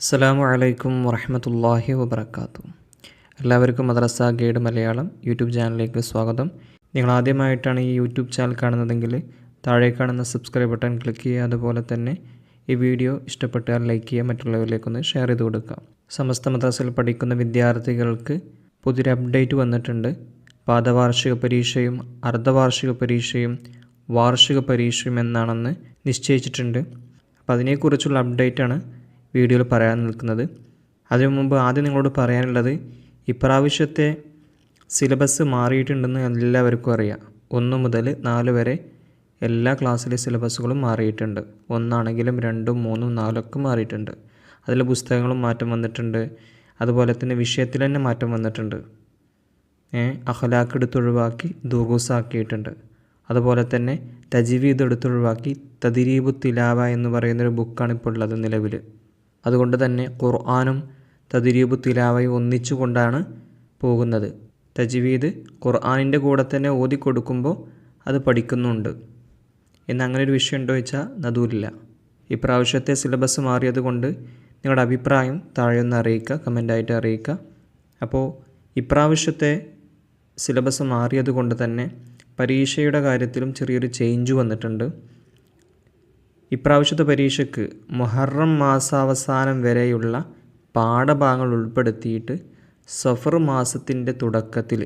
അസ്സലാമു അലൈക്കും വറഹമത്തല്ലാഹി വബർക്കാത്തു എല്ലാവർക്കും മദ്രസ ഗൈഡ് മലയാളം യൂട്യൂബ് ചാനലിലേക്ക് സ്വാഗതം. നിങ്ങൾ ആദ്യമായിട്ടാണ് ഈ യൂട്യൂബ് ചാനൽ കാണുന്നതെങ്കിൽ താഴെ കാണുന്ന സബ്സ്ക്രൈബ് ബട്ടൺ ക്ലിക്ക് ചെയ്യുക അതുപോലെ തന്നെ ഈ വീഡിയോ ഇഷ്ടപ്പെട്ടാൽ ലൈക്ക് ചെയ്യുക മറ്റുള്ളവരിലേക്കൊന്ന് ഷെയർ ചെയ്ത് കൊടുക്കുക. സമസ്ത മദ്രസയിൽ പഠിക്കുന്ന വിദ്യാർത്ഥികൾക്ക് പുതിയൊരു അപ്ഡേറ്റ് വന്നിട്ടുണ്ട്. പാദവാർഷിക പരീക്ഷയും അർദ്ധവാർഷിക പരീക്ഷയും വാർഷിക പരീക്ഷയും എന്നാണെന്ന് നിശ്ചയിച്ചിട്ടുണ്ട്. അപ്പോൾ അതിനെക്കുറിച്ചുള്ള അപ്ഡേറ്റാണ് വീഡിയോയിൽ പറയാൻ നിൽക്കുന്നത്. അതിനു മുമ്പ് ആദ്യം നിങ്ങളോട് പറയാനുള്ളത് ഇപ്രാവശ്യത്തെ സിലബസ് മാറിയിട്ടുണ്ടെന്ന് എല്ലാവർക്കും അറിയാം. ഒന്ന് മുതൽ നാല് വരെ എല്ലാ ക്ലാസ്സിലെ സിലബസുകളും മാറിയിട്ടുണ്ട്. ഒന്നാണെങ്കിലും രണ്ടും മൂന്നും നാലൊക്കെ മാറിയിട്ടുണ്ട്. അതിൽ പുസ്തകങ്ങളും മാറ്റം വന്നിട്ടുണ്ട്. അതുപോലെ തന്നെ വിഷയത്തിൽ തന്നെ മാറ്റം വന്നിട്ടുണ്ട്. അഹ്ലാഖ് എടുത്തൊഴിവാക്കി ദുർഗൂസാക്കിയിട്ടുണ്ട് അതുപോലെ തന്നെ തജിവീദ് എടുത്തൊഴിവാക്കി തദിരീബു തിലാവ എന്ന് പറയുന്നൊരു ബുക്കാണ് ഇപ്പോൾ ഉള്ളത് നിലവിൽ അതുകൊണ്ട് തന്നെ ഖുർആാനും തദിരീബു തിലാവയും ഒന്നിച്ചു കൊണ്ടാണ് പോകുന്നത്. തജ്വീദ് ഖുർആാനിന്റെ കൂടെ തന്നെ ഓതി കൊടുക്കുമ്പോൾ അത് പഠിക്കുന്നുണ്ട്. എന്ന് അങ്ങനെ ഒരു വിഷയം ഉണ്ടോ വെച്ചാൽ നദൂരില്ല. ഇപ്രാവശ്യത്തെ സിലബസ് മാറിയത് കൊണ്ട് നിങ്ങളുടെ അഭിപ്രായം താഴെ ഒന്ന് അറിയിക്കുക കമന്റായിട്ട് അറിയിക്കുക. അപ്പോൾ ഇപ്രാവശ്യത്തെ സിലബസ് മാറിയത് കൊണ്ട് തന്നെ പരീക്ഷയുടെ കാര്യത്തിലും ചെറിയൊരു ചേഞ്ച് വന്നിട്ടുണ്ട്. ഇപ്രാവശ്യത്തെ പരീക്ഷയ്ക്ക് മുഹറം മാസാവസാനം വരെയുള്ള പാഠഭാഗങ്ങൾ ഉൾപ്പെടുത്തിയിട്ട് സഫർ മാസത്തിന്റെ തുടക്കത്തിൽ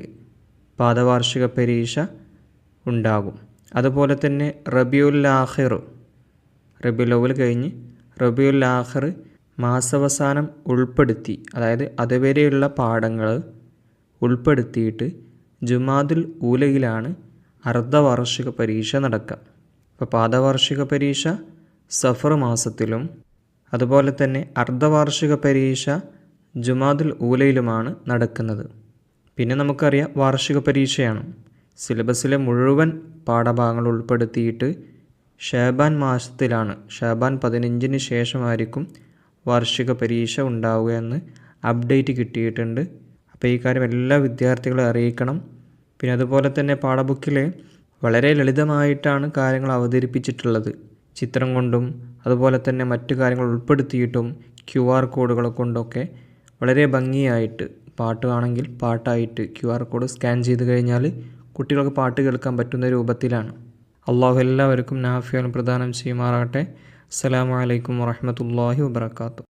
പാദവാർഷിക പരീക്ഷ ഉണ്ടാകും. അതുപോലെ തന്നെ റബിയുൽ ആഹിർ റബിയുൽ കഴിഞ്ഞ് റബിയുൽ ആഹിർ മാസാവസാനം ഉൾപ്പെടുത്തി അതായത് അതുവരെയുള്ള പാഠങ്ങൾ ഉൾപ്പെടുത്തിയിട്ട് ജുമാദുൽ ഊലയിലാണ് അർദ്ധവാർഷിക പരീക്ഷ നടക്കുക. അപ്പോൾ പാദവാർഷിക പരീക്ഷ സഫർ മാസത്തിലും അതുപോലെ തന്നെ അർദ്ധവാർഷിക പരീക്ഷ ജുമാദുൽ ഊലയിലുമാണ് നടക്കുന്നത്. പിന്നെ നമുക്കറിയാം വാർഷിക പരീക്ഷയാണ്. സിലബസിലെ മുഴുവൻ പാഠഭാഗങ്ങൾ ഉൾപ്പെടുത്തിയിട്ട് ഷാബാൻ മാസത്തിലാണ്. ഷാബാൻ പതിനഞ്ചിന് ശേഷമായിരിക്കും വാർഷിക പരീക്ഷ ഉണ്ടാവുക എന്ന് അപ്ഡേറ്റ് കിട്ടിയിട്ടുണ്ട്. അപ്പോൾ ഈ കാര്യം എല്ലാ വിദ്യാർത്ഥികളെ അറിയിക്കണം. പിന്നെ അതുപോലെ തന്നെ പാഠബുക്കിൽ വളരെ ലളിതമായിട്ടാണ് കാര്യങ്ങൾ അവതരിപ്പിച്ചിട്ടുള്ളത്. ചിത്രം കൊണ്ടും അതുപോലെ തന്നെ മറ്റു കാര്യങ്ങൾ ഉൾപ്പെടുത്തിയിട്ടും ക്യു ആർ കോഡുകൾ കൊണ്ടൊക്കെ വളരെ ഭംഗിയായിട്ട് പാട്ട് ആണെങ്കിൽ പാട്ടായിട്ട് ക്യു ആർ കോഡ് സ്കാൻ ചെയ്ത് കഴിഞ്ഞാൽ കുട്ടികൾക്ക് പാട്ട് കേൾക്കാൻ പറ്റുന്ന രൂപത്തിലാണ്. അള്ളാഹു എല്ലാവർക്കും നാഫിയാൽ പ്രദാനം ചെയ്യുമാറാകട്ടെ. അസ്സലാമു അലൈക്കും വറഹമത്തല്ലാഹി വബർക്കാത്തു